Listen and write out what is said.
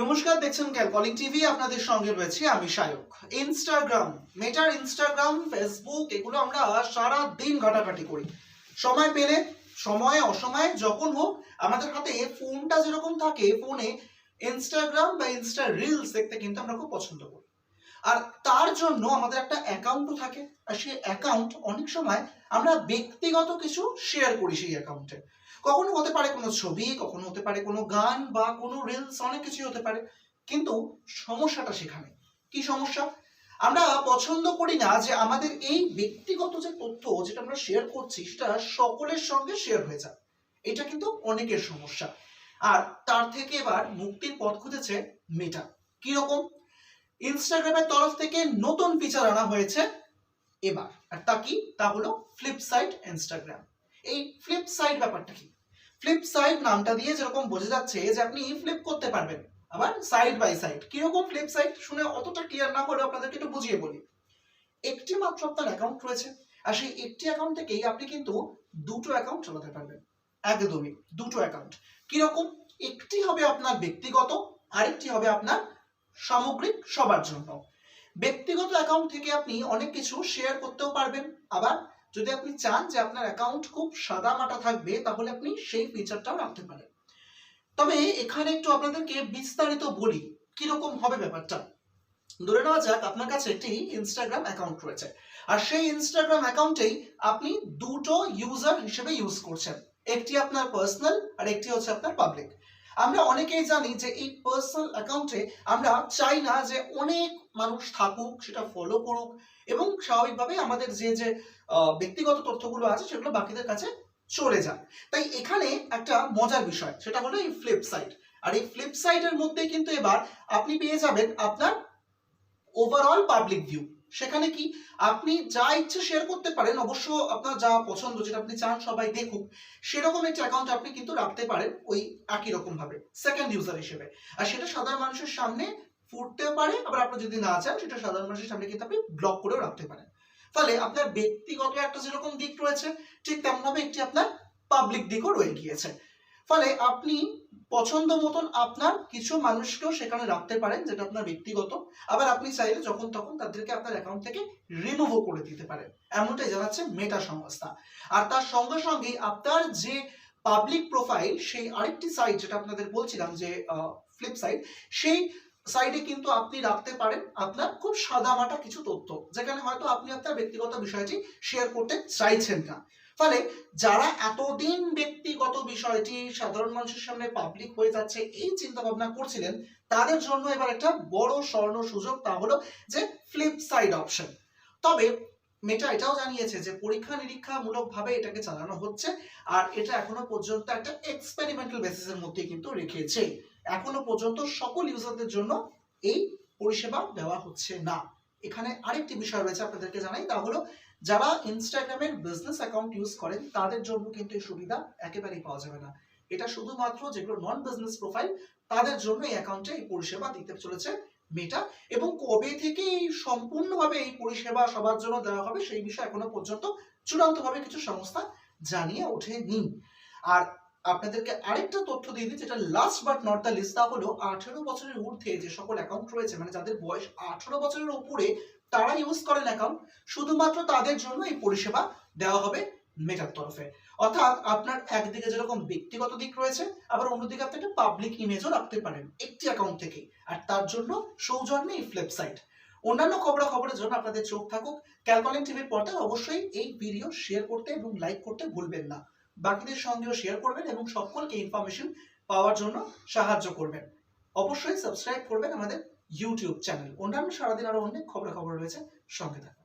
নমস্কার, দেখছেন ক্যালকলিং টিভি আপনাদের সঙ্গে রয়েছে আমি সায়ক। ইনস্টাগ্রাম মেটার ইনস্টাগ্রাম ফেসবুক এগুলো আমরা সারা দিন ঘাটাঘাটি করি। সময় পেলে, সময়ে অসময়ে, যখন হোক, আমাদের হাতে ফোনটা যেরকম থাকে ফোনে ইনস্টাগ্রাম বা ইনস্টা রিলস দেখতে কিন্তু আমরা খুব পছন্দ করি। আর তার জন্য আমাদের একটা অ্যাকাউন্টও থাকে। আর সেই অ্যাকাউন্ট অনেক সময় আমরা ব্যক্তিগত কিছু শেয়ার করি সেই অ্যাকাউন্টে কখনো হতে পারে কোনো ছবি, কখনো হতে পারে কোনো গান বা কোনো রিলস অনেক কিছুই হতে পারে। কিন্তু সমস্যাটা সেখানে। কি সমস্যা? আমরা পছন্দ করি না যে আমাদের এই ব্যক্তিগত যে তথ্য যেটা আমরা শেয়ার করছি, সেটা সকলের সঙ্গে শেয়ার হয়ে যায়। এটা কিন্তু অনেকের সমস্যা। আর তার থেকে এবার মুক্তির পথ খুঁজেছে মেটা কীরকম? ইনস্টাগ্রামের তরফ থেকে নতুন ফিচার আনা হয়েছে এবার। আর তা কি? তা হলো ফ্লিপসাইট ইনস্টাগ্রাম এই ফ্লিপ সাইড ব্যাপারটা কি? ফ্লিপ সাইড নামটা দিয়ে যেরকম বোঝা যাচ্ছে যে আপনি ফ্লিপ করতে পারবেন। আবার সাইড বাই সাইড কীরকম ফ্লিপ সাইড শুনে অতটা ক্লিয়ার না হলেও আপনাদেরকে একটু বুঝিয়ে বলি। একটি মাত্র আপনার অ্যাকাউন্ট রয়েছে। আর সেই একটি অ্যাকাউন্ট থেকেই আপনি কিন্তু দুটো অ্যাকাউন্ট চালাতে পারবেন। একদমই দুটো অ্যাকাউন্ট কীরকম? একটি হবে আপনার ব্যক্তিগত, আরেকটি হবে আপনার সামগ্রিক সবার জন্য। ব্যক্তিগত অ্যাকাউন্ট থেকে আপনি অনেক কিছু শেয়ার করতেও পারবেন। আবার যদি আপনি চান যে আপনার অ্যাকাউন্ট খুব সাদা মাটা থাকবে, তাহলে আপনি সেই ফিচারটাও রাখতে পারেন। তবে এখানে একটু আপনাদেরকে বিস্তারিত বলি, কীরকম হবে ব্যাপারটা। ধরে নেওয়া যাক, আপনার কাছে একটি ইনস্টাগ্রাম অ্যাকাউন্ট রয়েছে। আর সেই ইনস্টাগ্রাম অ্যাকাউন্টেই আপনি দুটো ইউজার হিসেবে ইউজ করছেন। একটি আপনার পার্সোনাল আর একটি হচ্ছে আপনার পাবলিক আমরা অনেকেই জানি যে এই পার্সোনাল অ্যাকাউন্টে আমরা চাই না যে অনেক মানুষ থাকুক, সেটা ফলো করুক এবং স্বাভাবিকভাবে আমাদের যে যে ব্যক্তিগত তথ্যগুলো আছে সেগুলো বাকিদের কাছে চলে যায়। তাই এখানে একটা মজার বিষয়, সেটা হলো এই ফ্লিপ সাইড আর এই ফ্লিপ সাইডের মধ্যে কিন্তু এবার আপনি পেয়ে যাবেন আপনার ওভারঅল পাবলিক ভিউ সেখানে কি আপনি যা ইচ্ছে শেয়ার করতে পারেন, অবশ্য আপনার যা পছন্দ যেটা আপনি চান সবাই দেখুক, সেরকম একটি অ্যাকাউন্ট আপনি কিন্তু রাখতে পারেন ওই একই রকম ভাবে সেকেন্ড ইউজার হিসেবে। আর সেটা সাধারণ মানুষের সামনে ফুটতেও পারে, আবার আপনি যদি না চান, সেটা সাধারণ মানুষের সামনে কিন্তু আপনি ব্লক করেও রাখতে পারেন। ফলে আপনার ব্যক্তিগত একটা যেরকম দিক রয়েছে, ঠিক তেমন ভাবে একটি আপনার পাবলিক দিকও রয়ে গিয়েছে। ফলে আপনি পছন্দ মতন আপনার কিছু মানুষকেও সেখানে রাখতে পারেন, যেটা আপনার ব্যক্তিগত। আবার আপনি চাইলে যখন তখন তাদেরকে আপনার অ্যাকাউন্ট থেকে রিমুভও করে দিতে পারেন। এমনটাই জানাচ্ছে মেটা সংস্থা। আর তার সঙ্গে সঙ্গে আপনার যে পাবলিক প্রোফাইল সেই আরেকটি সাইট যেটা আপনাদের বলছিলাম যে ফ্লিপ সাইট সেই সাইডে কিন্তু আপনি রাখতে পারেন আপনার খুব সাদামাটা কিছু তথ্য, যেখানে হয়তো আপনি আপনার ব্যক্তিগত বিষয়টি শেয়ার করতে চাইছেন না। ফলে যারা এতদিন ব্যক্তিগত বিষয়টি সাধারণ মানুষের সামনে পাবলিক হয়ে যাচ্ছে, এই চিন্তা ভাবনা করছিলেন, তাদের জন্য এবার একটা বড় স্বর্ণ সুযোগ তা হলো যে ফ্লিপ সাইড অপশন তবে মেটা এটাও জানিয়েছে যে পরীক্ষা নিরীক্ষামূলক ভাবে এটাকে চালানো হচ্ছে, আর এটা এখনও পর্যন্ত একটা এক্সপেরিমেন্টাল বেসিসের মধ্যে কিন্তু রেখেছে। এখনও পর্যন্ত সকল ইউজারদের জন্য এই পরিষেবা দেওয়া হচ্ছে না। এখানে আরেকটি বিষয় রয়েছে আপনাদেরকে জানাই, তা হলো যারা ইনস্টাগ্রামের বিজনেস অ্যাকাউন্ট ইউজ করেন, তাদের জন্য কিন্তু এই সুবিধা একেবারেই পাওয়া যাবে না। এটা শুধুমাত্র যেগুলো নন বিজনেস প্রোফাইল তাদের জন্য এই অ্যাকাউন্টে এই পরিষেবা দিতে চলেছে মেটা এবং কবে থেকে এই সম্পূর্ণভাবে এই পরিষেবা সবার জন্য দেওয়া হবে সেই বিষয়ে এখনও পর্যন্ত চূড়ান্তভাবে কিছু সংস্থা জানিয়ে ওঠেনি। আর আপনাদেরকে আরেকটা তথ্য দিয়ে দিই, যেটা last but not the least তা হলো আঠেরো বছরের ঊর্ধ্বে যে সকল অ্যাকাউন্ট রয়েছে মানে যাদের বয়স আঠেরো বছরের উপরে, তারা ইউজ করেন অ্যাকাউন্ট শুধুমাত্র তাদের জন্য এই পরিষেবা দেওয়া হবে মেটার তরফে। অর্থাৎ আপনার একদিকে যেরকম ব্যক্তিগত দিক রয়েছে, আবার অন্যদিকে আপনি একটা পাবলিক ইমেজও রাখতে পারেন একটি অ্যাকাউন্ট থেকে, আর তার জন্য সৌজন্যে এই ফ্লিপসাইট অন্যান্য খবরাখবরের জন্য আপনাদের চোখ থাকুক ক্যালকলিং টিভির পর্দায় অবশ্যই এই ভিডিও শেয়ার করতে এবং লাইক করতে ভুলবেন না। বাকিদের সঙ্গেও শেয়ার করবেন এবং সকলকে ইনফরমেশন পাওয়ার জন্য সাহায্য করবেন। অবশ্যই সাবস্ক্রাইব করবেন আমাদের ইউটিউব চ্যানেল অন্যান্য সারাদিন আরও অনেক খবরাখবর রয়েছে সঙ্গে থাকুন।